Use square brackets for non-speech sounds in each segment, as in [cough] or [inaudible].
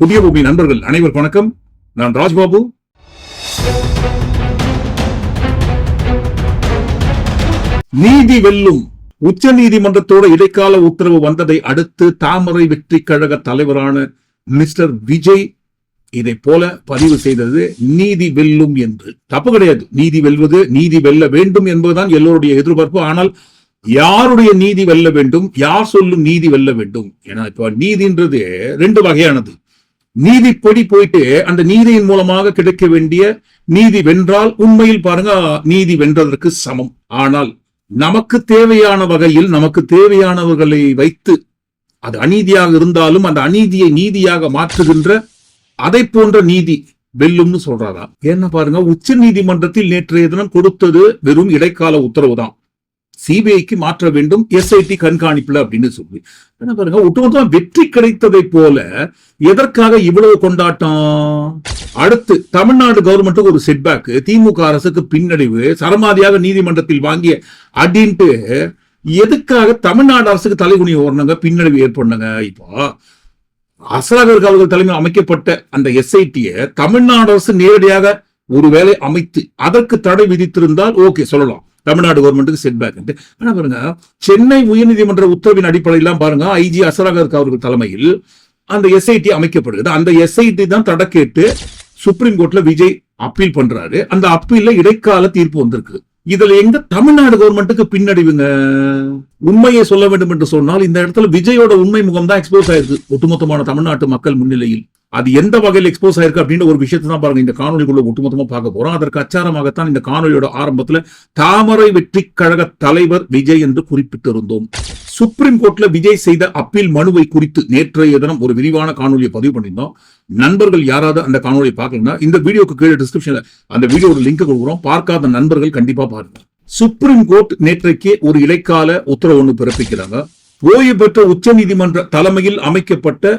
புதிய பூமி நண்பர்கள் அனைவருக்கும் வணக்கம். நான் ராஜ்பாபு. நீதி வெல்லும் உச்ச நீதிமன்றத்தோட இடைக்கால உத்தரவு வந்ததை அடுத்து தாமரை வெற்றி கழக தலைவரான மிஸ்டர் விஜய் இதை போல பதிவு செய்தது நீதி வெல்லும் என்று. தப்பு கிடையாது. நீதி வெல்வது நீதி வெல்ல வேண்டும் என்பதுதான் எல்லோருடைய எதிர்பார்ப்பு. ஆனால் யாருடைய நீதி வெல்ல வேண்டும்? யார் சொல்லும் நீதி வெல்ல வேண்டும்? ஏன்னா இப்ப நீதின்றது ரெண்டு வகையானது. நீதிப்படி போயிட்டு அந்த நீதியின் மூலமாக கிடைக்க வேண்டிய நீதி வென்றால் உண்மையில் பாருங்க நீதி வென்றதற்கு சமம். ஆனால் நமக்கு தேவையான வகையில் நமக்கு தேவையானவர்களை வைத்து அது அநீதியாக இருந்தாலும் அந்த அநீதியை நீதியாக மாற்றுகின்ற அதை போன்ற நீதி வெல்லும்னு சொல்றாரா என்ன பாருங்க உச்ச நீதிமன்றத்தில் நேற்றைய தினம் கொடுத்தது வெறும் இடைக்கால உத்தரவு தான் சிபிஐக்கு மாற்ற வேண்டும் எஸ்ஐடி கண்காணிப்புல அப்படின்னு சொல்லி. என்ன பாருங்க ஒட்டுமொத்தமா வெற்றி கிடைத்ததை போல எதற்காக இவ்வளவு கொண்டாட்டம்? அடுத்து தமிழ்நாடு கவர்மெண்ட்டுக்கு ஒரு செட்பேக் திமுக அரசுக்கு பின்னடைவு. சரமாதியாக நீதிமன்றத்தில் வாங்கிய அப்படின்ட்டு எதுக்காக தமிழ்நாடு அரசுக்கு தலைகுனி ஓடணுங்க பின்னடைவு ஏற்படுங்க இப்போ அசராகர் அவர்கள் தலைமையில் அமைக்கப்பட்ட அந்த எஸ்ஐடியை தமிழ்நாடு அரசு நேரடியாக ஒருவேளை அமைத்து அதற்கு தடை விதித்திருந்தால் ஓகே சொல்லலாம். தமிழ்நாடு கவர்மெண்ட்டுக்கு செட் பேக் ஆனா பாருங்க சென்னை உயர்நீதிமன்ற உத்தரவின் அடிப்படையில் பாருங்க ஐஜி அசராகர் அவர்கள் தலைமையில் அந்த எஸ்ஐடி அமைக்கப்படுகிறது. அந்த எஸ்ஐடி தான் தடை கேட்டு சுப்ரீம் கோர்ட்ல விஜய் அப்பீல் பண்றாரு. அந்த அப்பீல்ல இடைக்கால தீர்ப்பு வந்திருக்கு. இதுல எங்க தமிழ்நாடு கவர்மெண்ட்டுக்கு பின்னடைவுங்க? உண்மையை சொல்ல வேண்டும் என்று சொன்னால் இந்த இடத்துல விஜயோட உண்மை முகம் தான் எக்ஸ்போஸ் ஆயிருக்கு. ஒட்டுமொத்தமான தமிழ்நாட்டு மக்கள் முன்னிலையில். அது எந்த வகையில் எக்ஸ்போஸ் ஆயிருக்கு அப்படின்ற ஒரு விஷயத்தை தான் பாருங்க இந்த காணொலிக்குள்ள ஒட்டுமொத்தமா பார்க்க போறோம். அதற்கு அச்சாரமாகத்தான் இந்த காணொலியோட ஆரம்பத்துல தாமரை வெற்றி கழக தலைவர் விஜய் என்று குறிப்பிட்டிருந்தோம். சுப்ரீம் கோர்ட்ல விஜய் செய்த அப்பீல் மனுவை குறித்து நேற்றைய தினம் ஒரு விரிவான காணொலியை பதிவு பண்ணியிருந்தோம். நண்பர்கள் யாராவது அந்த காணொலியை பார்க்கலன்னா இந்த வீடியோக்கு கீழே டிஸ்கிரிப்ஷன்ல அந்த வீடியோட லிங்க் கொடுக்குறோம். பார்க்காத நண்பர்கள் கண்டிப்பா பாருங்க. சுப்ரீம் கோர்ட் நேற்றைக்கு ஒரு இடைக்கால உத்தரவு ஒன்று பிறப்பிக்கிறாங்க. ஓய்வு பெற்ற உச்ச நீதிமன்ற தலைமையில் அமைக்கப்பட்ட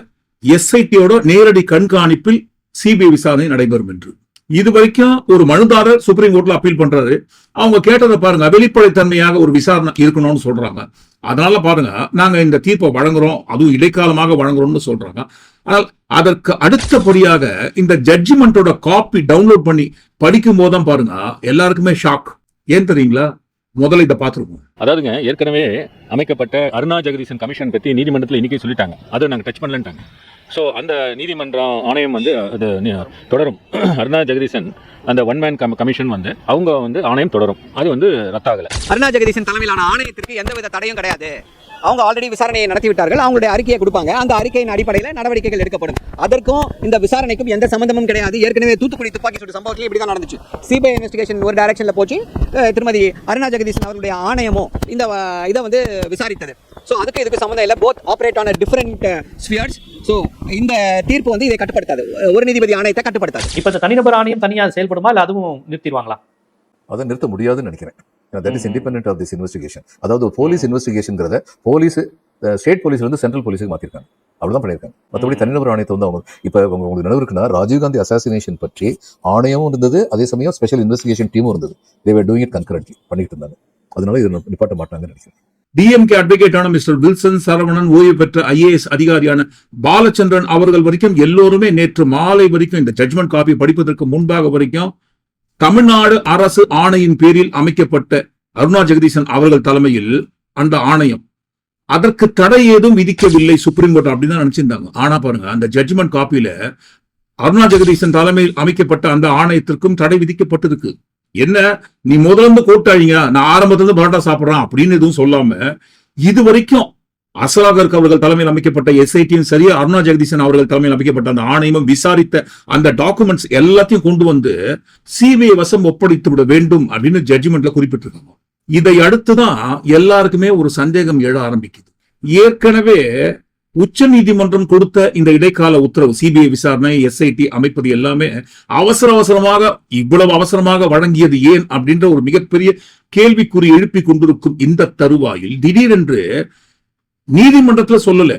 எஸ்ஐடியோட நேரடி கண்காணிப்பில் சிபிஐ விசாரணை நடைபெறும் என்று. இது வரைக்கும் ஒரு மனுதாரர் சுப்ரீம் கோர்ட்ல அப்பீல் பண்றாரு. அவங்க கேட்டதை பாருங்க வெளிப்படைத்தன்மையாக ஒரு விசாரணை இருக்கணும்னு சொல்றாங்க. அதனால பாருங்க நாங்க இந்த தீர்ப்பை வழங்குறோம் அதுவும் இடைக்காலமாக வழங்குறோம்னு சொல்றாங்க. ஆனால் அதற்கு அடுத்தபடியாக இந்த ஜட்ஜ்மெண்டோட காப்பி டவுன்லோட் பண்ணி படிக்கும் போதுதான் பாருங்க எல்லாருக்குமே ஷாக் ஏன் தெரியுங்களா? முதல்ல இதை பார்த்துருக்கோம் அதாவதுங்க ஏற்கனவே அமைக்கப்பட்ட அருணா ஜெகதீசன் கமிஷன் பற்றி நீதிமன்றத்தில் இன்னைக்கு சொல்லிட்டாங்க. அதை நாங்கள் டச் பண்ணலன்ட்டாங்க. ஸோ அந்த நீதிமன்றம் ஆணையம் வந்து அது தொடரும். [clears throat] அருணா ஜெகதீசன் அந்த ஒன் மேன் கம் கமிஷன் வந்து அவங்க வந்து ஆணையம் தொடரும். அது வந்து ரத்தாகலை. அருணா ஜெகதீசன் தலைமையிலான ஆணையத்திற்கு எந்தவித தடையும் கிடையாது. அவங்க ஆல்ரெடி விசாரணையை நடத்தி விட்டார்கள் அவங்களுடைய அறிக்கையை கொடுப்பாங்க. அந்த அறிக்கையின் அடிப்படையில் நடவடிக்கைகள் எடுக்கப்படும். அதற்கும் இந்த விசாரணைக்கும் எந்த சம்பந்தமும் கிடையாது. ஏற்கனவே தூத்துக்குடி துப்பாக்கி சூடு சம்பவத்தில் இப்படி தான் நடந்துச்சு. சிபிஐ இன்வெஸ்டிகேஷன் ஒரு டைரக்ஷனில் போச்சு. திருமதி அருணா ஜெகதீசன் அவருடைய ஆணையமும் இந்த இதை வந்து விசாரித்தது. ஸோ அதுக்கு இதுக்கு சம்மந்தம் இல்லை. போத் ஆப்ரேட் ஆன டிஃப்ரெண்ட் ஸ்பியர்ஸ் ஸோ இந்த தீர்ப்பு வந்து இதை கட்டுப்படுத்தாது. ஒரு நீதிபதி ஆணையத்தை கட்டுப்படுத்தாது. இப்ப இந்த தனிநபர் ஆணையம் தனியா செயல்படுமா? இல்ல அதுவும் நிறுத்திடுவாங்களா? அதை நிறுத்த முடியாதுன்னு நினைக்கிறேன். That is independent of this investigation அதாவது போலீஸ் இன்வெஸ்டிகேஷன்ங்கிறத போலீஸ் ஸ்டேட் போலீஸ் வந்து சென்ட்ரல் போலீஸுக்கு மாத்திருக்காங்க. அப்படிதான் பண்ணியிருக்காங்க. மற்றபடி தனிநபர் ஆணையத்தை வந்து அவங்க இப்போ உங்க- உங்களுக்கு நினைவு இருக்குன்னா ராஜீவ்காந்தி அசாசினேஷன் பற்றி ஆணையமும் இருந்தது அதே சமயம் ஸ்பெஷல் இன்வெஸ்டிகேஷன் டீமும் இருந்தது. தேவர் டூயிங் இட் கன்கரண்ட்லி பண்ணிட்டு இருந்தாங்க. அதனால இது நிப்பாட்ட மாட்டாங்கன்னு நினைக்கிறேன். டிஎம்கே அட்வொகேட்டான மிஸ்டர் வில்சன் சரவணன் ஓய்வு பெற்ற ஐஏஎஸ் அதிகாரியான பாலச்சந்திரன் அவர்கள் வரைக்கும் எல்லோருமே நேற்று மாலை வரைக்கும் இந்த ஜட்மெண்ட் காப்பி படிப்பதற்கு முன்பாக வரைக்கும் தமிழ்நாடு அரசு ஆணையின் பேரில் அமைக்கப்பட்ட அருணா ஜெகதீசன் அவர்கள் தலைமையில் அந்த ஆணையம். அதற்கு தடை ஏதும் விதிக்கவில்லை சுப்ரீம் கோர்ட் அப்படின்னு தான் நினைச்சிருந்தாங்க. ஆனா பாருங்க அந்த ஜட்ஜ்மெண்ட் காப்பியில அருணா ஜெகதீசன் தலைமையில் அமைக்கப்பட்ட அந்த ஆணையத்திற்கும் தடை விதிக்கப்பட்டிருக்கு. என்ன? நீ முதல்ல இருந்து கூட்டாளிங்க நான் ஆரம்பத்துல இருந்து பரோட்டா சாப்பிடுறான் அப்படின்னு எதுவும் சொல்லாம இது வரைக்கும் அசலாகர் அவர்கள் தலைமையில் அமைக்கப்பட்ட எஸ்ஐடியும் சரி அருணா ஜெகதீசன் அவர்கள் தலைமையில் அமைக்கப்பட்ட அந்த ஆணையமும் விசாரித்த அந்த டாக்குமெண்ட்ஸ் எல்லாத்தையும் கொண்டு வந்து சிபிஐ வசம் ஒப்படைத்து விட வேண்டும் அப்படின்னு ஜட்ஜ்மெண்ட்ல குறிப்பிட்டிருக்காங்க. இதை அடுத்துதான் எல்லாருக்குமே ஒரு சந்தேகம் எழ ஆரம்பிக்குது. ஏற்கனவே உச்ச நீதிமன்றம் கொடுத்த இந்த இடைக்கால உத்தரவு சிபிஐ விசாரணை எஸ்ஐடி அமைப்பது எல்லாமே அவசர அவசரமாக இவ்வளவு அவசரமாக வழங்கியது ஏன் அப்படின்ற ஒரு மிகப்பெரிய கேள்விக்குறி எழுப்பி கொண்டிருக்கும் இந்த தருவாயில் திடீரென்று நீதிமன்றத்துல சொல்லல.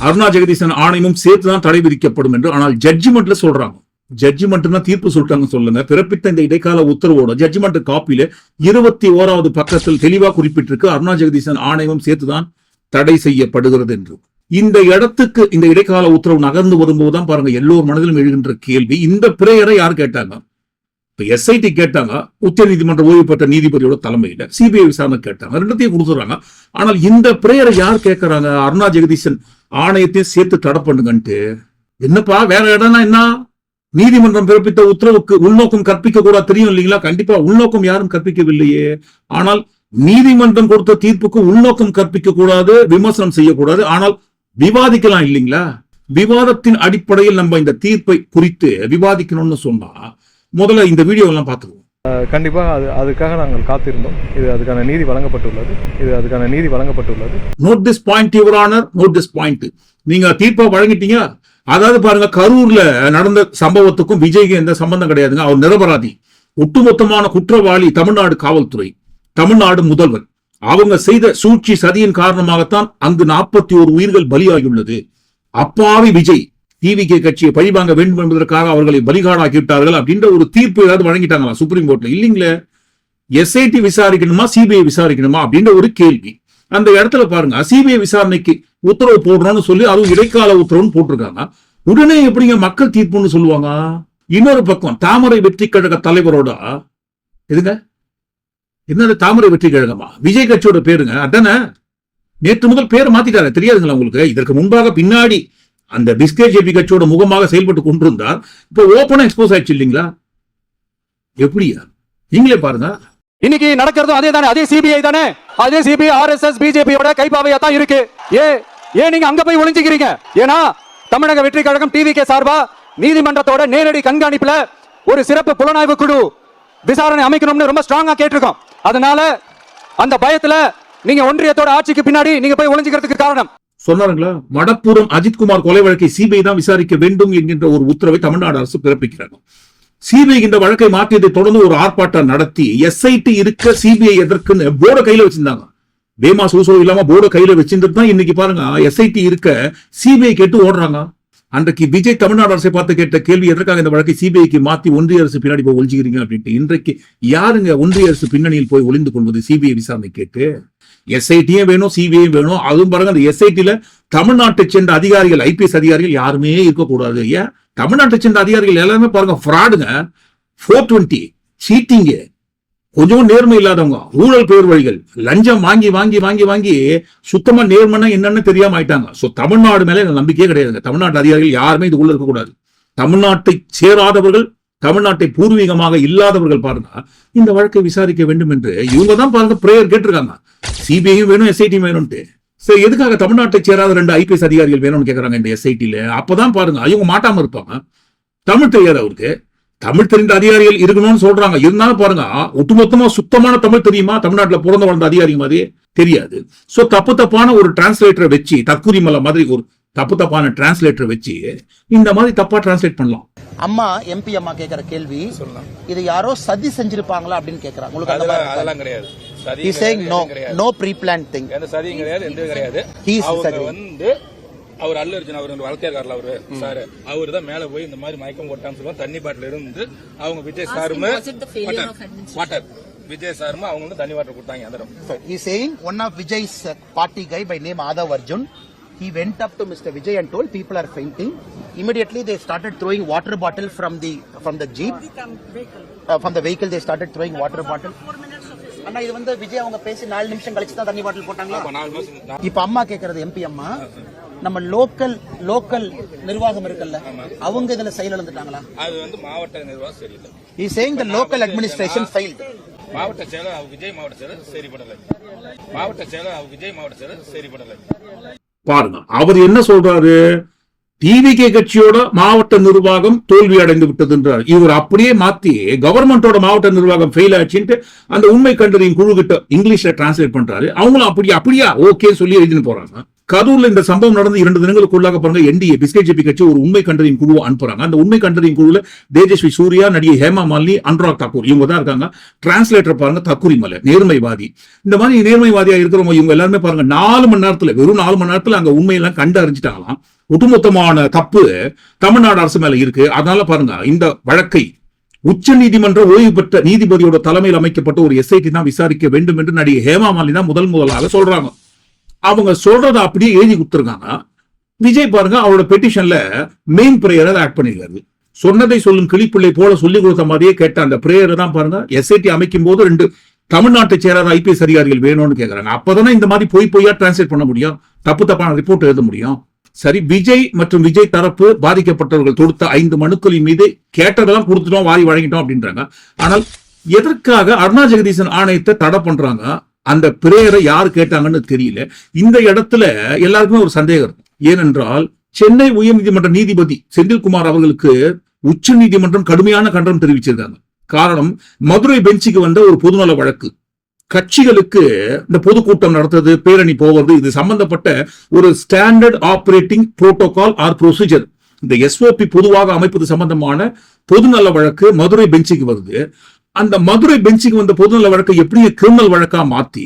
அருணா ஜெகதீசன் ஆணையமும் சேர்த்துதான் தடை விதிக்கப்படும் என்று ஆனால் ஜட்ஜ்மெண்ட்ல சொல்றாங்க. ஜட்ஜ்மெண்ட் தான் தீர்ப்பு சொல்லிட்டாங்க சொல்லுங்க. பிறப்பித்த இந்த இடைக்கால உத்தரவோட ஜட்ஜ்மெண்ட் காப்பியில இருபத்தி ஓராவது பக்கத்தில் தெளிவா குறிப்பிட்டிருக்கு. அருணா ஜெகதீசன் ஆணையமும் சேர்த்துதான் தடை செய்யப்படுகிறது என்று. இந்த இடத்துக்கு இந்த இடைக்கால உத்தரவு நகர்ந்து வரும்போது தான் பாருங்க எல்லோர் மனதிலும் எழுகின்ற கேள்வி. இந்த பிரேயரை யார் கேட்டாங்க? இப்போ எஸ்ஐடி கேட்டாங்க உச்ச நீதிமன்ற ஓய்வு பெற்ற நீதிபதியோட தலைமையில சிபிஐ விசாரணை கேட்டாங்க ரெண்டத்தையும் கொடுத்துறாங்க. ஆனால் இந்த பிரேயரை யார் கேட்கறாங்க அருணா ஜெகதீசன் ஆணையத்தையும் சேர்த்து தடை பண்ணுங்கன்ட்டு. என்னப்பா வேற இடம்னா என்ன? நீதிமன்றம் பிறப்பித்த உத்தரவுக்கு உள்நோக்கம் கற்பிக்க கூட தெரியும் இல்லைங்களா? கண்டிப்பா உள்நோக்கம் யாரும் கற்பிக்கவில்லையே. ஆனால் நீதிமன்றம் கொடுத்த தீர்ப்புக்கு உள்நோக்கம் கற்பிக்க கூடாது விமர்சனம் செய்யக்கூடாது. ஆனால் விவாதிக்கலாம் இல்லைங்களா? விவாதத்தின் அடிப்படையில் நம்ம இந்த தீர்ப்பை குறித்து விவாதிக்கணும்னு சொன்னா முதல்ல இந்த வீடியோ எல்லாம் பார்த்துருவோம் கண்டிப்பாக அது அதுக்காக நாங்கள் காத்திருந்தோம். இது அதுக்கான நீதி வழங்கப்பட்டுள்ளது. இது அதுக்கான நீதி வழங்கப்பட்டுள்ளது. Note this point your honour note this point நீங்க தீர்ப்பா வழங்கிட்டீங்க. அதாவது பாருங்க கரூர்ல நடந்த சம்பவத்துக்கும் விஜய்க்கு எந்த சம்பந்தம் கிடையாதுங்க. அவர் நிரபராதி. ஒட்டுமொத்தமான குற்றவாளி தமிழ்நாடு காவல்துறை. தமிழ்நாடு முதல்வர். அவங்க செய்த சூழ்ச்சி சதியின் காரணமாகத்தான் அங்கு நாற்பத்தி ஒரு உயிர்கள் பலியாகியுள்ளது. அப்பாவி விஜய். டிவிகே கட்சியை பழிவாங்க வேண்டும் என்பதற்காக அவர்களை பலிகாடாக்கி விட்டார்கள் அப்படின்ற ஒரு தீர்ப்பு ஏதாவது வழங்கிட்டாங்களா சுப்ரீம் கோர்ட்ல இல்லைங்களே. எஸ்ஐடி விசாரிக்கணுமா? சிபிஐ விசாரிக்கணுமா? அப்படின்ற ஒரு கேள்வி. அந்த இடத்துல பாருங்க சிபிஐ விசாரணைக்கு உத்தரவு போடுறோம்னு சொல்லி அதுவும் இடைக்கால உத்தரவுன்னு போட்டிருக்காங்க. உடனே எப்படிங்க மக்கள் தீர்ப்புன்னு சொல்லுவாங்க? இன்னொரு பக்கம் தாமரை வெற்றி கழக தலைவரோட எதுங்க? என்னது தாமரை வெற்றி கழகமா? விஜய் கட்சியோட பேருங்க அதானே? நேற்று முதல் பேர் மாத்திட்டாரு தெரியாதுங்களா உங்களுக்கு? இதற்கு முன்பாக பின்னாடி அந்த பிஸ்கே ஜேபி கட்சியோட முகமாக செயல்பட்டு கொண்டிருந்தார் இப்போ ஓப்பனா எக்ஸ்போஸ் ஆயிடுச்சு இல்லைங்களா? எப்படியா? நீங்களே பாருங்க. இன்னைக்கு நடக்கிறதும் அதே தானே? அதே சிபிஐ தானே அதே சிபிஐ ஆர்எஸ்எஸ் பிஜேபியோட கைப்பாவையா தான் இருக்கு. ஏ ஏன் நீங்க அங்க போய் ஒளிஞ்சுக்கிறீங்க? ஏன்னா தமிழக வெற்றி கழகம் டிவிகே சார்பா நீதிமன்றத்தோட நேரடி கண்காணிப்புல ஒரு சிறப்பு புலனாய்வு குழு விசாரணை அமைக்கணும்னு ரொம்ப ஸ்ட்ராங்கா கேட்டிருக்கோம். அதனால அந்த பயத்துல நீங்க ஒன்றியத்தோட ஆட்சிக்கு பின்னாடி நீங்க போய் ஒளிஞ்சுக்கிறதுக்கு காரணம். சொன்னாருங்களா? மடப்புறம் அஜித்குமார் கொலை வழக்கை சிபிஐ தான் விசாரிக்க வேண்டும் என்கின்ற ஒரு உத்தரவை தமிழ்நாடு அரசு பிறப்பிக்கிறாங்க சிபிஐ இந்த வழக்கை மாற்றியதை தொடர்ந்து ஒரு ஆர்ப்பாட்டம் நடத்தி எஸ்ஐடி இருக்க சிபிஐ எதற்குன்னு போர்டை கையில வச்சிருந்தாங்க. வேமா சூசோ இல்லாம போர்டை கையில வச்சிருந்துட்டு தான் இன்னைக்கு பாருங்க எஸ்ஐடி இருக்க சிபிஐ கேட்டு ஓடுறாங்க. அன்றைக்கு விஜய் தமிழ்நாடு அரசை பார்த்து கேட்ட கேள்வி எதற்காக இந்த வழக்கை சிபிஐக்கு மாத்தி ஒன்றிய அரசு பின்னாடி போய் ஒழிஞ்சுக்கிறீங்க அப்படின்ட்டு இன்றைக்கு யாருங்க ஒன்றிய அரசு பின்னணியில் போய் ஒளிந்து கொள்வது சிபிஐ விசாரணை கேட்டு? எஸ்ஐடியும் வேணும் சிபிஐயும் வேணும். அதுவும் பாருங்க அந்த எஸ்ஐடில தமிழ்நாட்டை சேர்ந்த அதிகாரிகள் ஐபிஎஸ் அதிகாரிகள் யாருமே இருக்கக்கூடாது ஏன் தமிழ்நாட்டை சேர்ந்த அதிகாரிகள் எல்லாருமே பாருங்க ஃப்ராடுங்க ஃபோர் டுவெண்ட்டி சீட்டிங்கு கொஞ்சம் நேர்மை இல்லாதவங்க ஊழல் பேர் வழிகள் லஞ்சம் வாங்கி வாங்கி வாங்கி வாங்கி சுத்தமா நேர்மைன்னா என்னன்னு தெரியாம ஆயிட்டாங்க. சோ தமிழ்நாடு மேல நம்பிக்கையே கிடையாதுங்க. தமிழ்நாட்டு அதிகாரிகள் யாருமே இது உள்ள இருக்கக்கூடாது. தமிழ்நாட்டை சேராதவர்கள் தமிழ்நாட்டை பூர்வீகமாக இல்லாதவர்கள் பாருங்க இந்த வழக்கை விசாரிக்க வேண்டும் என்று இவங்க தான் பாருங்க பிரேயர் கேட்டிருக்காங்க. சிபிஐயும் வேணும் எஸ்ஐடி வேணும்ட்டு. சரி எதுக்காக தமிழ்நாட்டை சேராத ரெண்டு ஐபிஎஸ் அதிகாரிகள் வேணும்னு கேக்குறாங்க இந்த எஸ்ஐடில அப்பதான் பாருங்க இவங்க மாட்டாம இருப்பாங்க. தமிழ் தெரியாது அவருக்கு. தமிழ் தெரிந்த அதிகாரிகள் இருக்கணும்னு சொல்றாங்க. இருந்தாலும் பாருங்க ஒட்டுமொத்தமா சுத்தமான தமிழ் தெரியுமா? தமிழ்நாட்டுல பிறந்த வளர்ந்த அதிகாரி மாதிரி தெரியாது. சோ தப்பு தப்பான ஒரு டிரான்ஸ்லேட்டரை வச்சு தற்கூரிமலை மாதிரி ஒரு தப்பு தப்பான டிரான்ஸ்லேட்டரை வச்சு இந்த மாதிரி தப்பா டிரான்ஸ்லேட் பண்ணலாம். அம்மா எம்பி அம்மா கேக்குற கேள்வி இது யாரோ சதி செஞ்சிருப்பாங்களா அப்படின்னு கேக்குறாங்க. உங்களுக்கு அதெல்லாம் கிடையாது. எந்த சதியும் கிடையாது எந்த கிடையாது He is அவங்க. வந்து அவர் அல்ல அர்ஜுன் அவர் வளர்த்தியாக்கார்ல அவரு சார் அவர் தான் மேல போய் இந்த மாதிரி மயக்கம் போட்டான்னு சொல்லுவாங்க தண்ணி பாட்டில் இருந்து அவங்க விஜய் சாருமே was it the failure of administration? Water Vijay சாருமே அவங்க வந்து தண்ணி வாட்டர் கொடுத்தாங்க அந்த இடம். So he's saying one of Vijay's uh, party guy by name Adav Arjun, he went up to Mr. Vijay and told people are fainting. Immediately they started throwing water bottle from the from the jeep. Uh, from the vehicle they started throwing water bottle. அண்ணா இது வந்து விஜய் அவங்க பேசி நாலு நிமிஷம் கழிச்சு தான் தண்ணி பாட்டில் போட்டாங்களா? இப்ப அம்மா கேக்குறது எம்பி அம்மா நம்ம லோக்கல் லோக்கல் நிர்வாகம் இருக்குல்ல அவங்க இதுல செயலிழந்துட்டாங்களா அது வந்து மாவட்ட நிர்வாகம் சரியில்லை. He saying the local administration failed. மாவட்ட செயலர் விஜய் மாவட்ட செயலர் சரிபடலை மாவட்ட செயலர் விஜய் மாவட்ட செயலர் சரிபடலை பாருங்க அவர் என்ன சொல்றாரு? டிவிகே கட்சியோட மாவட்ட நிர்வாகம் தோல்வி அடைந்து விட்டது என்றார். இவர் அப்படியே மாத்தி கவர்மெண்டோட மாவட்ட நிர்வாகம் ஃபெயில் ஆச்சுன்ட்டு அந்த உண்மை கண்டறியும் குழு கிட்ட இங்கிலீஷ்ல டிரான்ஸ்லேட் பண்றாரு. அவங்களும் அப்படியே அப்படியா ஓகே சொல்லி எழுதின்னு போறாங்க. கரூர்ல இந்த சம்பவம் நடந்து இரண்டு தினங்களுக்குள்ளாக பாருங்க என்டிஏ பிஸ்கேஜிபி கட்சி ஒரு உண்மை கண்டறியும் குழுவை அனுப்புறாங்க. அந்த உண்மை கண்டறியும் குழுல தேஜஸ்வி சூர்யா நடிகை ஹேமா மாலினி அனுராக் தாக்கூர். இவங்க தான் இருக்காங்க. டிரான்ஸ்லேட்டர் பாருங்க தக்குரி மலை நேர்மைவாதி. இந்த மாதிரி நேர்மைவாதியா இருக்கிறவங்க இவங்க எல்லாருமே பாருங்க நாலு மணி நேரத்துல வெறும் நாலு மணி நேரத்துல அங்க உண்மையெல்லாம் கண்டு அறிஞ்சிட்டாங்களாம். ஒட்டுமொத்தமான தப்பு தமிழ்நாடு அரசு மேல இருக்கு. அதனால பாருங்க இந்த வழக்கை உச்ச நீதிமன்ற ஓய்வு பெற்ற நீதிபதியோட தலைமையில் அமைக்கப்பட்ட ஒரு எஸ்ஐடி தான் விசாரிக்க வேண்டும் என்று நடிகை ஹேமா மாலினி தான் முதல் முதலாக சொல்றாங்க. அவங்க சொல்றத அப்படியே எழுதி கொடுத்துருக்காங்க. விஜய் பாருங்க அவரோட பெட்டிஷன்ல மெயின் ப்ரேயரை ஆட் பண்ணிருக்காரு. சொன்னதை சொல்லும் கிளிப்பிள்ளை போல சொல்லி கொடுத்த மாதிரியே கேட்ட அந்த ப்ரேயரை தான் பாருங்க எஸ்ஐடி அமைக்கும் போது ரெண்டு தமிழ்நாட்டை சேராத ஐபிஎஸ் அதிகாரிகள் வேணும்னு கேட்கறாங்க அப்பதானே இந்த மாதிரி பொய் பொய்யா டிரான்ஸ்லேட் பண்ண முடியும்? தப்பு தப்பான ரிப்போர்ட் எழுத முடியும்? சரி விஜய் மற்றும் விஜய் தரப்பு பாதிக்கப்பட்டவர்கள் தொடுத்த ஐந்து மனுக்களின் மீது கேட்டதெல்லாம் கொடுத்துட்டோம் வாரி வழங்கிட்டோம் அப்படின்றாங்க. ஆனால் எதற்காக அருணா ஜெகதீசன் ஆணையத்தை தடை பண்றாங்க? அந்த பிரேயரை யார் கேட்டாங்கன்னு தெரியல. இந்த இடத்துல எல்லாருக்குமே ஒரு சந்தேகம் இருக்கும் ஏனென்றால் சென்னை உயர்நீதிமன்ற நீதிபதி செந்தில்குமார் அவர்களுக்கு உச்ச நீதிமன்றம் கடுமையான கண்டனம் தெரிவிச்சிருக்காங்க. காரணம் மதுரை பெஞ்சுக்கு வந்த ஒரு பொதுநல வழக்கு. கட்சிகளுக்கு இந்த பொதுக்கூட்டம் நடத்துறது பேரணி போவது இது சம்பந்தப்பட்ட ஒரு standard operating protocol or procedure இந்த எஸ்ஓபி பொதுவாக அமைப்பது சம்பந்தமான பொதுநல வழக்கு மதுரை பெஞ்சுக்கு வருது. அந்த மதுரை பெஞ்சுக்கு வந்த பொதுநல வழக்கை எப்படி கிரிமினல் வழக்கா மாத்தி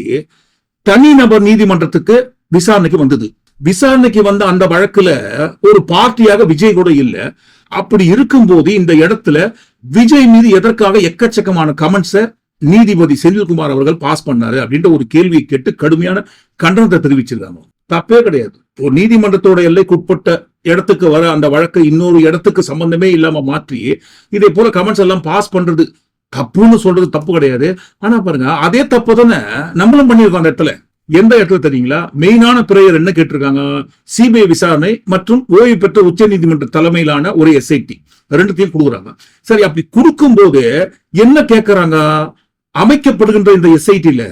தனிநபர் நீதிமன்றத்துக்கு விசாரணைக்கு வந்தது. விசாரணைக்கு வந்த அந்த வழக்குல ஒரு பார்ட்டியாக விஜய் கூட இல்ல. அப்படி இருக்கும்போது இந்த இடத்துல விஜய் மீது எதற்காக எக்கச்சக்கமான கமெண்ட்ஸ நீதிபதி செந்தில்குமார் அவர்கள் பாஸ் பண்ணாரு அப்படின்ற ஒரு கேள்வியை கேட்டு கடுமையான கண்டனத்தை தெரிவிச்சிருக்காங்க. தப்பே கிடையாது. ஒரு நீதிமன்றத்தோட எல்லைக்குட்பட்ட இடத்துக்கு வர அந்த வழக்கை இன்னொரு இடத்துக்கு சம்பந்தமே இல்லாம மாற்றி இதே போல கமெண்ட்ஸ் எல்லாம் பாஸ் பண்றது தப்புன்னு சொல்றது தப்பு கிடையாது. ஆனா பாருங்க அதே தப்பு தானே நம்மளும் பண்ணியிருக்கோம் அந்த இடத்துல. எந்த இடத்துல தெரியுங்களா? மெயினான துறையர் என்ன கேட்டிருக்காங்க? சிபிஐ விசாரணை மற்றும் ஓய்வு பெற்ற உச்ச நீதிமன்ற தலைமையிலான ஒரு எஸ்ஐடி ரெண்டுத்தையும் கொடுக்குறாங்க. சரி அப்படி கொடுக்கும்போது என்ன கேட்கறாங்க அமைக்கப்படுகின்ற இந்த எஸ்ஐடில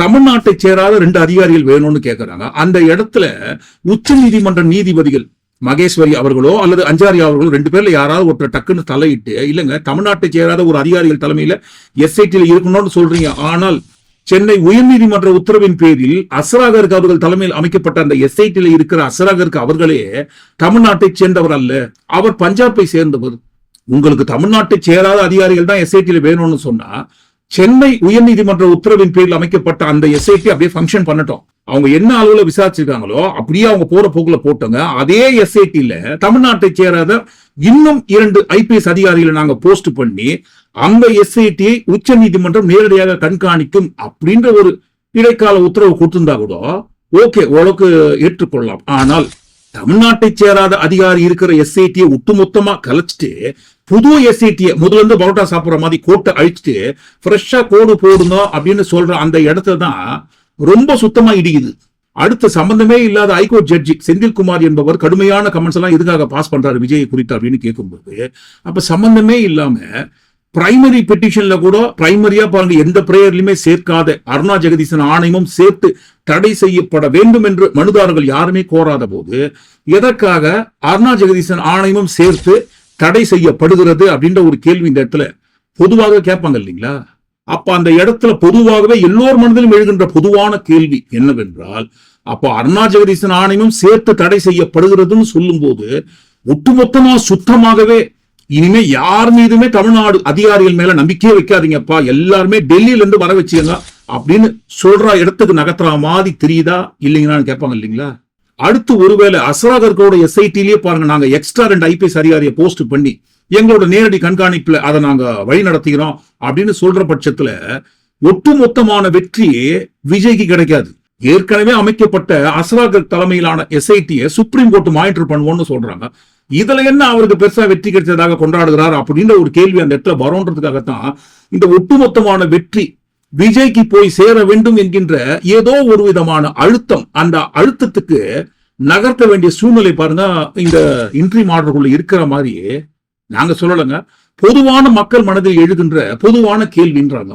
தமிழ்நாட்டை சேராத ரெண்டு அதிகாரிகள் வேணும்னு கேட்கறாங்க அந்த இடத்துல உச்ச நீதிமன்ற நீதிபதிகள் மகேஸ்வரி அவர்களோ அல்லது அஞ்சாரி அவர்களோ ரெண்டு பேர்ல யாராவது ஒருத்தர் டக்குன்னு தலையிட்டு இல்லைங்க தமிழ்நாட்டை சேராத ஒரு அதிகாரிகள் தலைமையில எஸ்ஐடியில் இருக்கணும்னு சொல்றீங்க. ஆனால் சென்னை உயர்நீதிமன்ற உத்தரவின் பேரில் அசராகருக்கு அவர்கள் தலைமையில் அமைக்கப்பட்ட அந்த எஸ்ஐடியில் இருக்கிற அசராகருக்கு அவர்களே தமிழ்நாட்டை சேர்ந்தவர் அல்ல. அவர் பஞ்சாபை சேர்ந்தவர். உங்களுக்கு தமிழ்நாட்டை சேராத அதிகாரிகள் தான் எஸ்ஐடில வேணும்னு சொன்னா சென்னை உயர்நீதிமன்ற உத்தரவின் பேரில் அமைக்கப்பட்ட அந்த எஸ்ஐடி அப்படியே ஃபங்க்ஷன் பண்ணட்டும். அவங்க என்ன அளவுல விசாரிச்சிருக்காங்களோ அப்படியே அவங்க போற போக்குல போட்டோங்க. அதே எஸ்ஐடியில தமிழ்நாட்டை சேராத இன்னும் இரண்டு ஐபிஎஸ் அதிகாரிகளை நாங்க போஸ்ட் பண்ணி அந்த எஸ்ஐடியை உச்ச நீதிமன்றம் நேரடியாக கண்காணிக்கும் அப்படின்ற ஒரு இடைக்கால உத்தரவு கொடுத்திருந்தா கூட ஓகே ஓரளவுக்கு ஏற்றுக்கொள்ளலாம். ஆனால் தமிழ்நாட்டை சேராத அதிகாரி இருக்கிற எஸ்ஐடியை ஒட்டுமொத்தமா கலைச்சிட்டு புது எஸ்ஐடியை முதல்ல இருந்து பரோட்டா சாப்பிடுற மாதிரி கோட்டை அழிச்சிட்டு ஃப்ரெஷ்ஷா கோடு போடுங்க அப்படின்னு சொல்ற அந்த இடத்துல தான் ரொம்ப சுத்தமா இடிக்குது. அடுத்த சம்பந்தமே இல்லாத ஹைகோர்ட் ஜட்ஜி செந்தில்குமார் என்பவர் கடுமையான கமெண்ட்ஸ் எல்லாம் எதுக்காக பாஸ் பண்றாரு விஜய் குறித்து அப்படின்னு கேட்கும்போது அப்ப சம்பந்தமே இல்லாம பிரைமரி பெட்டிஷன்ல கூட பிரைமரியா பாருங்க எந்த பிரேயர்லயுமே சேர்க்காத அருணா ஜெகதீசன் ஆணையமும் சேர்த்து தடை செய்யப்பட வேண்டும் என்று மனுதாரர்கள் யாருமே கோராத போது எதற்காக அருணா ஜெகதீசன் ஆணையமும் சேர்த்து தடை செய்யப்படுகிறது அப்படின்ற ஒரு கேள்வி இந்த இடத்துல பொதுவாக கேட்பாங்க இல்லைங்களா? அப்ப அந்த இடத்துல பொதுவாகவே எல்லோர் மனதிலும் எழுகின்ற பொதுவான கேள்வி என்னவென்றால் அப்போ அருணா ஜெகதீசன் ஆணையமும் சேர்த்து தடை செய்யப்படுகிறதுன்னு சொல்லும்போது ஒட்டுமொத்தமா சுத்தமாகவே இனிமே யார் மீதுமே தமிழ்நாடு அதிகாரிகள் மேல நம்பிக்கையே வைக்காதீங்கப்பா. எல்லாருமே டெல்லியில இருந்து வர வச்சுங்க அப்படின்னு சொல்ற இடத்துக்கு நகர்த்துற மாதிரி தெரியுதா இல்லைங்களான்னு கேட்பாங்க இல்லைங்களா? அடுத்து ஒருவேளை அசராகர்களோட எஸ்ஐடிலேயே பாருங்க நாங்க எக்ஸ்ட்ரா ரெண்டு ஐபிஎஸ் அதிகாரியை போஸ்ட் பண்ணி எங்களோட நேரடி கண்காணிப்புல அதை நாங்க வழி நடத்துகிறோம் அப்படின்னு சொல்ற பட்சத்துல ஒட்டுமொத்தமான வெற்றி விஜய்க்கு கிடைக்காது. ஏற்கனவே அமைக்கப்பட்ட அசராகர் தலைமையிலான எஸ்ஐடியை சுப்ரீம் கோர்ட் மானிட்டர் பண்ணுவோம்னு சொல்றாங்க. இதுல என்ன அவருக்கு பெருசா வெற்றி கிடைச்சதாக கொண்டாடுகிறார் அப்படின்ற ஒரு கேள்வி அந்த இடத்துல வரோன்றதுக்காகத்தான் இந்த ஒட்டுமொத்தமான வெற்றி விஜய்க்கு போய் சேர வேண்டும் என்கின்ற ஏதோ ஒரு விதமான அழுத்தம் அந்த அழுத்தத்துக்கு நகர்த்த வேண்டிய சூழ்நிலை பாருங்க இந்த இன்ட்ரி மாடலுக்குள்ள இருக்கிற மாதிரி நாங்க சொல்லலைங்க பொதுவான மக்கள் மனதில் எழுகின்ற பொதுவான கேள்வின்றாங்க.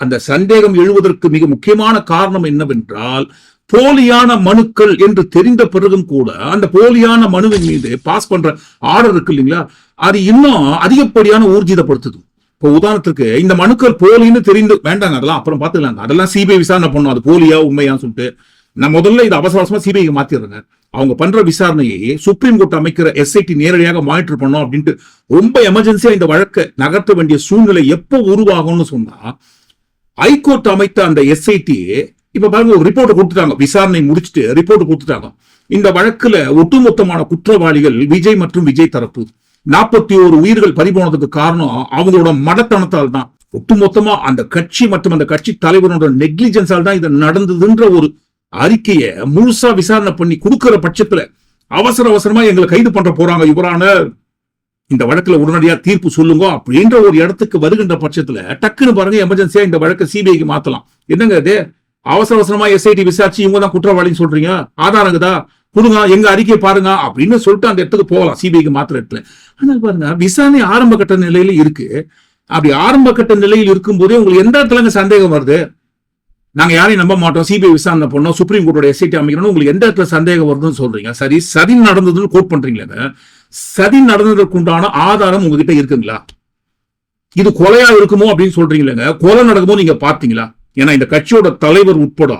அந்த சந்தேகம் எழுவதற்கு மிக முக்கியமான காரணம் என்னவென்றால் போலியான மனுக்கள் என்று தெரிந்த பிறகும் கூட அந்த போலியான மனுவின் மீது பாஸ் பண்ற ஆர்டர் இருக்கு இல்லைங்களா? அது இன்னும் அதிகப்படியான ஊர்ஜிதப்படுத்துது. இப்போ உதாரணத்துக்கு இந்த மனுக்கள் போலின்னு தெரிந்து வேண்டாங்க அதெல்லாம் அப்புறம் பார்த்துக்கலாங்க. அதெல்லாம் சிபிஐ விசாரணை பண்ணும். அது போலியா உண்மையான்னு சொல்லிட்டு. நான் முதல்ல இது அவசர அவசரமா சிபிஐக்கு மாத்திடுறேங்க. அவங்க பண்ற விசாரணையை சுப்ரீம் கோர்ட் அமைக்கிற எஸ்ஐடி நேரடியாக மானிட்டர் பண்ணோம் அப்படின்ட்டு ரொம்ப எமர்ஜென்சியா இந்த வழக்கை நகர்த்த வேண்டிய சூழ்நிலை எப்போ உருவாகும்னு சொன்னா ஹைகோர்ட் அமைத்த அந்த எஸ்ஐடி இப்ப பாருங்க ஒரு ரிப்போர்ட்டை கொடுத்துட்டாங்க. விசாரணை முடிச்சுட்டு ரிப்போர்ட் கொடுத்துட்டாங்க. இந்த வழக்குல ஒட்டுமொத்தமான குற்றவாளிகள் விஜய் மற்றும் விஜய் தரப்பு. நாற்பத்தி ஒரு உயிர்கள் பறிபோனதுக்கு காரணம் அவங்களோட மடத்தனத்தால் தான். ஒட்டுமொத்தமா அந்த கட்சி மற்றும் அந்த கட்சி தலைவரோட நெக்லிஜென்ஸால் தான் இது நடந்ததுன்ற ஒரு அறிக்கையை முழுசா விசாரணை பண்ணி கொடுக்கிற பட்சத்துல அவசர அவசரமா எங்களை கைது பண்ற போறாங்க இவரான இந்த வழக்குல உடனடியா தீர்ப்பு சொல்லுங்க அப்படின்ற ஒரு இடத்துக்கு வருகின்ற பட்சத்துல டக்குன்னு பாருங்க எமர்ஜென்சியா இந்த வழக்கை சிபிஐக்கு மாத்தலாம். என்னங்க அது அவசர அவசரமா எஸ்ஐடி விசாரிச்சு இவங்க தான் குற்றவாளின்னு சொல்றீங்க? ஆதாரங்கதா? கொடுங்க எங்க அறிக்கையை பாருங்க அப்படின்னு சொல்லிட்டு அந்த இடத்துக்கு போகலாம். சிபிஐக்கு மாத்திர இடத்துல ஆனால் பாருங்க விசாரணை ஆரம்ப கட்ட நிலையில இருக்கு. அப்படி ஆரம்ப கட்ட நிலையில் இருக்கும்போதே உங்களுக்கு எந்த இடத்துலங்க சந்தேகம் வருது? நாங்க யாரையும் நம்ப மாட்டோம். சிபிஐ விசாரணை பண்ணோம். சுப்ரீம் கோர்ட்டோட எஸ்ஐடி அமைக்கணும் உங்களுக்கு எந்த இடத்துல சந்தேகம் வருதுன்னு சொல்றீங்க? சரி சதி நடந்ததுன்னு கோட் பண்றீங்களே சதி நடந்ததற்கு உண்டான ஆதாரம் உங்ககிட்ட இருக்குங்களா? இது கொலையா இருக்குமோ அப்படின்னு சொல்றீங்களேங்க. கொலை நடக்குமோ நீங்க பாத்தீங்களா ஏன்னா இந்த கட்சியோட தலைவர் உட்பட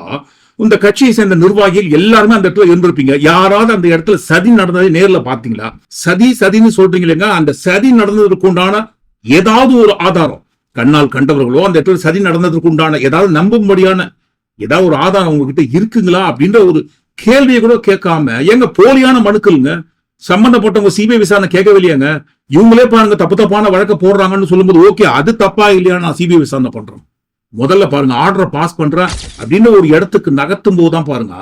இந்த கட்சியை சேர்ந்த நிர்வாகிகள் எல்லாருமே அந்த இடத்துல இருந்திருப்பீங்க. யாராவது அந்த இடத்துல சதி நடந்ததை நேர்ல பாத்தீங்களா சதி சதின்னு சொல்றீங்களேங்க அந்த சதி நடந்ததற்கு உண்டான ஏதாவது ஒரு ஆதாரம். கண்ணால் கண்டவர்களோ அந்த இடத்துல சதி நடந்ததற்கு உண்டான ஏதாவது நம்பும்படியான ஏதாவது ஒரு ஆதாரம் உங்ககிட்ட இருக்குங்களா? அப்படின்ற ஒரு கேள்வியை கூட கேட்காம எங்க போலியான மனுக்கள்ங்க. சம்பந்தப்பட்டவங்க சிபிஐ விசாரணை கேட்கவில்லையாங்க இவங்களே பாருங்க தப்பு தப்பான வழக்க போடுறாங்கன்னு சொல்லும்போது ஓகே அது தப்பா இல்லையா நான் சிபிஐ விசாரணை பண்றேன். முதல்ல பாருங்க ஆர்டரை பாஸ் பண்றேன் அப்படின்னு ஒரு இடத்துக்கு நகர்த்தும் போதுதான் பாருங்க.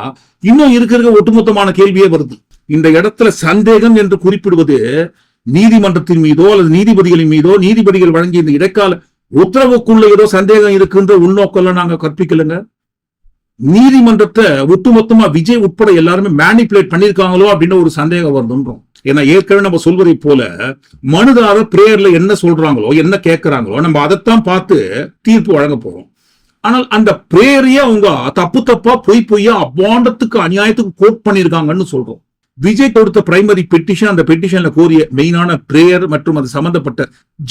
இன்னும் இருக்கிற ஒட்டுமொத்தமான கேள்வியே வருது. இந்த இடத்துல சந்தேகம் என்று குறிப்பிடுவது நீதிமன்றத்தின் மீதோ அல்லது நீதிபதிகளின் மீதோ நீதிபதிகள் வழங்கிய இந்த இடைக்கால உத்தரவுக்குள்ள ஏதோ சந்தேகம் இருக்குன்ற உள்நோக்கம்ல நாங்க கற்பிக்கலைங்க. நீதிமன்றத்தை ஒட்டுமொத்தமா விஜய் உட்பட எல்லாருமே மேனிப்புலேட் பண்ணிருக்காங்களோ அப்படின்னு ஒரு சந்தேகம் வருதுன்றோம். ஏன்னா ஏற்கனவே நம்ம சொல்வதை போல மனுதாரர் பிரேயர்ல என்ன சொல்றாங்களோ என்ன கேட்கறாங்களோ நம்ம அதைத்தான் பார்த்து தீர்ப்பு வழங்க போறோம். ஆனால் அந்த பிரேயரையே அவங்க தப்பு தப்பா பொய் பொய்யா அப்பாண்டத்துக்கு அநியாயத்துக்கு கோட் பண்ணிருக்காங்கன்னு சொல்றோம். விஜய் கொடுத்த பிரைமரி பெட்டிஷன் அந்த பெட்டிஷன்ல கோரிய மெயினான பிரேயர் மற்றும் அது சம்பந்தப்பட்ட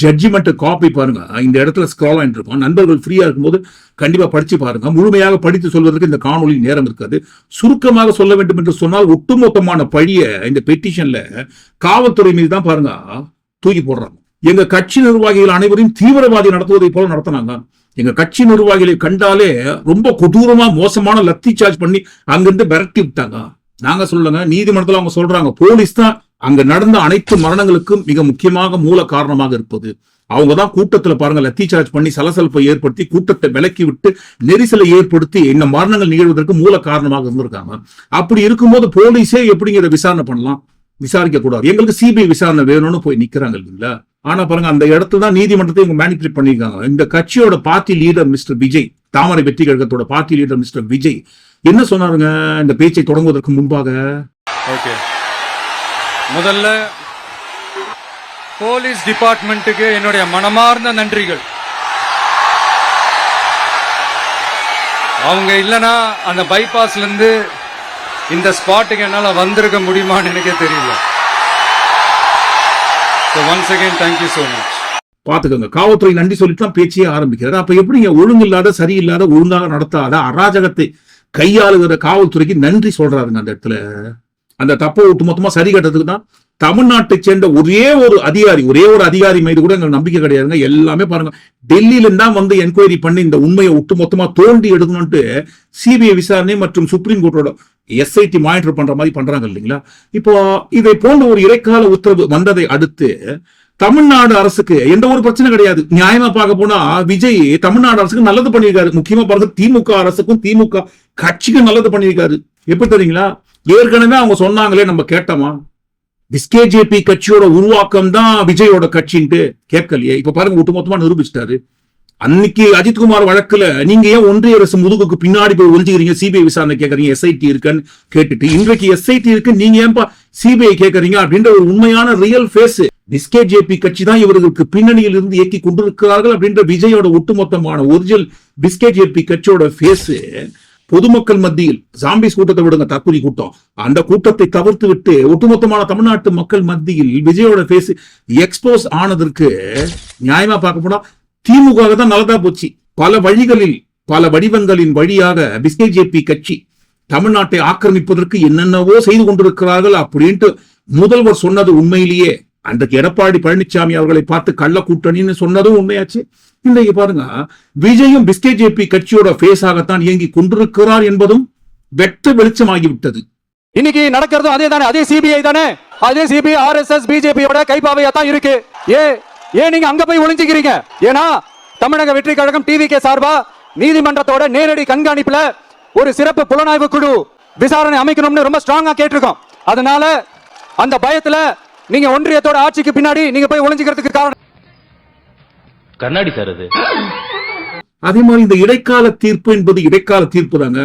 ஜட்ஜ்மெண்ட் காப்பி பாருங்க. இந்த இடத்துல ஸ்க்ரால் இருக்கும். நண்பர்கள் ஃப்ரீயா இருக்கும்போது கண்டிப்பா படிச்சு பாருங்க. முழுமையாக படித்து சொல்வதற்கு இந்த காணொலி நேரம் இருக்காது. சுருக்கமாக சொல்ல வேண்டும் என்று சொன்னால் ஒட்டுமொத்தமான பழிய இந்த பெட்டிஷன்ல காவல்துறை மீது தான் பாருங்க தூக்கி போடுறாங்க. எங்க கட்சி நிர்வாகிகள் அனைவரையும் தீவிரவாதி நடத்துவதை போல நடத்தினாங்க. எங்க கட்சி நிர்வாகிகளை கண்டாலே ரொம்ப கொடூரமா மோசமான லத்தி சார்ஜ் பண்ணி அங்கிருந்து விரட்டி விட்டாங்க. நாங்க சொல்லுங்க நீதிமன்றத்துல அவங்க சொல்றாங்க. போலீஸ் தான் அங்க நடந்த அனைத்து மரணங்களுக்கும் மிக முக்கியமாக மூல காரணமாக இருப்பது. அவங்க தான் கூட்டத்துல பாருங்க லத்தி சார்ஜ் பண்ணி சலசலப்பை ஏற்படுத்தி கூட்டத்தை விலக்கி விட்டு நெரிசலை ஏற்படுத்தி இந்த மரணங்கள் நிகழ்வதற்கு மூல காரணமாக இருந்திருக்காங்க. அப்படி இருக்கும்போது போலீஸே எப்படிங்கிற விசாரணை பண்ணலாம்? விசாரிக்க கூடாது எங்களுக்கு சிபிஐ விசாரணை வேணும்னு போய் நிக்கிறாங்க இல்லைங்களா? ஆனா பாருங்க அந்த இடத்துல தான் நீதிமன்றத்தை இவங்க மேனிபுலேட் பண்ணிருக்காங்க இந்த கட்சியோட பார்ட்டி லீடர் மிஸ்டர் விஜய் தாமரை வெற்றி கழகத்தோட பார்ட்டி லீடர் மிஸ்டர் விஜய் என்ன சொன்னாருங்க இந்த பேச்சை தொடங்குவதற்கு முன்பாக? ஓகே முதல்ல போலீஸ் டிபார்ட்மெண்ட்டுக்கு என்னுடைய மனமார்ந்த நன்றிகள். அவங்க இல்லைன்னா அந்த பைபாஸ்ல இருந்து இந்த ஸ்பாட்டுக்கு என்னால் வந்திருக்க முடியுமான்னு எனக்கே தெரியல. Once again thank you so much பாத்துக்கோங்க காவல்துறை நன்றி சொல்லிட்டு தான் பேச்சையே ஆரம்பிக்கிறாரு அப்ப எப்படிங்க? ஒழுங்கில்லாத சரியில்லாத ஒழுங்காக நடத்தாத அராஜகத்தை கையாளுகிற காவல்துறைக்கு நன்றி சொல்றாருங்க அந்த இடத்துல. அந்த தப்பை ஒட்டுமொத்தமா சரி கட்டுறதுக்கு தான் தமிழ்நாட்டை சேர்ந்த ஒரே ஒரு அதிகாரி ஒரே ஒரு அதிகாரி மீது கூட எங்களுக்கு நம்பிக்கை கிடையாதுங்க. எல்லாமே பாருங்க. டெல்லியில தான் வந்து என்கொயரி பண்ணி இந்த உண்மையை ஒட்டுமொத்தமா தோண்டி எடுக்கணும்ட்டு சிபிஐ விசாரணை மற்றும் சுப்ரீம் கோர்ட்டோட எஸ்ஐடி மானிட்டர் பண்ற மாதிரி பண்றாங்க இல்லைங்களா? இப்போ இதை போன்ற ஒரு இடைக்கால உத்தரவு வந்ததை அடுத்து தமிழ்நாடு அரசுக்கு எந்த ஒரு பிரச்சனை கிடையாது. நியாயமா பார்க்க போனா விஜய் தமிழ்நாடு அரசுக்கு நல்லது பண்ணியிருக்காரு. முக்கியமா பாருங்க திமுக அரசுக்கும் திமுக கட்சிக்கும் நல்லது பண்ணியிருக்காரு. எப்படி தெரியுங்களா? ஏற்கனவே அவங்க சொன்னாங்களே நம்ம கேட்டோமா? பிஸ்கேஜேபி கட்சியோட உருவாக்கம் தான் விஜயோட கட்சின்ட்டு கேட்கலையே. இப்ப பாருங்க ஒட்டுமொத்தமா நிரூபிச்சிட்டாரு. அன்னைக்கு அஜித்குமார் வழக்குல நீங்க ஏன் ஒன்றிய அரசு முதுகுக்கு பின்னாடி போய் ஒழிஞ்சுக்கிறீங்க சிபிஐ விசாரணை கேக்குறீங்க. எஸ்ஐடி இருக்குன்னு கேட்டுட்டு இன்றைக்கு எஸ்ஐடி இருக்கு நீங்க ஏன்பா சிபிஐ கேக்குறீங்க அப்படின்ற ஒரு உண்மையான ரியல் ஃபேஸ் பிஸ்கே ஜேபி கட்சி தான் இவர்களுக்கு பின்னணியில் இருந்து இயக்கி கொண்டிருக்கிறார்கள் அப்படின்ற விஜயோட ஒட்டுமொத்தமான ஒரிஜினல் பிஸ்கே ஜேபி கட்சியோட ஃபேஸ் பொதுமக்கள் மத்தியில் ஜாம்பிஸ் கூட்டத்தை விடுங்க தற்கொலை கூட்டம். அந்த கூட்டத்தை தவிர்த்து விட்டு ஒட்டுமொத்தமான தமிழ்நாட்டு மக்கள் மத்தியில் விஜயோட ஃபேஸ் எக்ஸ்போஸ் ஆனதற்கு நியாயமா பார்க்க போனா திமுக தான் நல்லதா போச்சு. பல வழிகளில் பல வடிவங்களின் வழியாக பிஸ்கே ஜேபி கட்சி தமிழ்நாட்டை ஆக்கிரமிப்பதற்கு என்னென்னவோ செய்து கொண்டிருக்கிறார்கள் அப்படின்ட்டு முதல்வர் சொன்னது உண்மையிலேயே அன்றைக்கு எடப்பாடி பழனிசாமி அவர்களை பார்த்து கள்ள கூட்டணின்னு சொன்னதும் உண்மையாச்சு. இன்றைக்கு பாருங்க விஜயும் பிஸ்கே ஜேபி கட்சியோட ஃபேஸ் ஆகத்தான் இயங்கி கொண்டிருக்கிறார் என்பதும் வெட்ட வெளிச்சமாகிவிட்டது. இன்னைக்கு நடக்கிறதும் அதே தானே? அதே சிபிஐ தானே அதே சிபிஐ ஆர்எஸ்எஸ் பிஜேபியோட கைப்பாவையா தான் இருக்கு. ஏ ஏன் நீங்க அங்க போய் ஒளிஞ்சுக்கிறீங்க? ஏன்னா தமிழக வெற்றி கழகம் டிவி கே சார்பா நீதிமன்றத்தோட நேரடி கண்காணிப்புல ஒரு சிறப்பு புலனாய்வு குழு விசாரணை அமைக்கணும்னு ரொம்ப ஸ்ட்ராங்கா கேட்டிருக்கோம். அதனால அந்த பயத்துல நீங்க ஒன்றியத்தோட ஆட்சிக்கு பின்னாடி நீங்க போய் ஒளிஞ்சுக்கிறதுக்கு காரணம் கண்ணாடி சார் அது. அதே மாதிரி இந்த இடைக்கால தீர்ப்பு என்பது இடைக்கால தீர்ப்பு தாங்க.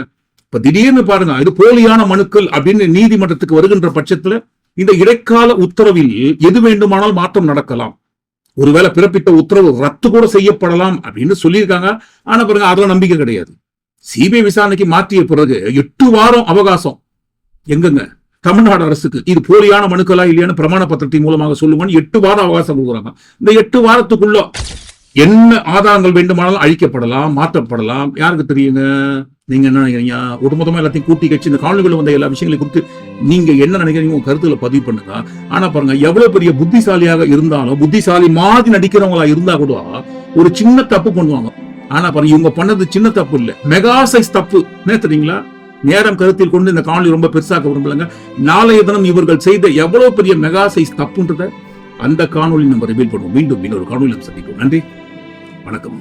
இப்ப திடீர்னு பாருங்க இது போலியான மனுக்கள் அப்படின்னு நீதிமன்றத்துக்கு வருகின்ற பட்சத்துல இந்த இடைக்கால உத்தரவில் எது வேண்டுமானால் மாற்றம் நடக்கலாம். ஒருவேளை பிறப்பித்த உத்தரவு ரத்து கூட செய்யப்படலாம் அப்படின்னு சொல்லியிருக்காங்க. ஆனா பாருங்க அதுல நம்பிக்கை கிடையாது. சிபிஐ விசாரணைக்கு மாற்றிய பிறகு எட்டு வாரம் அவகாசம். எங்கங்க? தமிழ்நாடு அரசுக்கு. இது போலியான மனுக்களா இல்லையான்னு பிரமாண பத்திரத்தின் மூலமாக சொல்லுங்கன்னு எட்டு வாரம் அவகாசம் கொடுக்குறாங்க. இந்த எட்டு வாரத்துக்குள்ள என்ன ஆதாரங்கள் வேண்டுமானாலும் அழிக்கப்படலாம் மாற்றப்படலாம் யாருக்கு தெரியுங்க? நீங்க என்ன நினைக்கிறீங்க? ஒட்டுமொத்தமா எல்லாத்தையும் கூட்டி கட்சி இந்த காணொலிகள் வந்த எல்லா விஷயங்களையும் குறித்து நீங்க என்ன நினைக்கிறீங்க உங்க கருத்துல பதிவு பண்ணுங்க. ஆனா பாருங்க எவ்வளவு பெரிய புத்திசாலியாக இருந்தாலும் புத்திசாலி மாதிரி நடிக்கிறவங்களா இருந்தா கூட ஒரு சின்ன தப்பு பண்ணுவாங்க. ஆனா பாருங்க இவங்க பண்ணது சின்ன தப்பு இல்ல. மெகா சைஸ் தப்பு. என்ன தெரியுங்களா? நேரம் கருத்தில் கொண்டு இந்த காணொலி ரொம்ப பெருசாக்க விரும்பலங்க நாளைய தினம் இவர்கள் செய்த எவ்வளவு பெரிய மெகா சைஸ் தப்புன்றத அந்த காணொலி நம்ம ரிவீல் பண்ணுவோம். மீண்டும் இன்னொரு காணொலி நம்ம சந்திக்கும் நன்றி. வணக்கம்.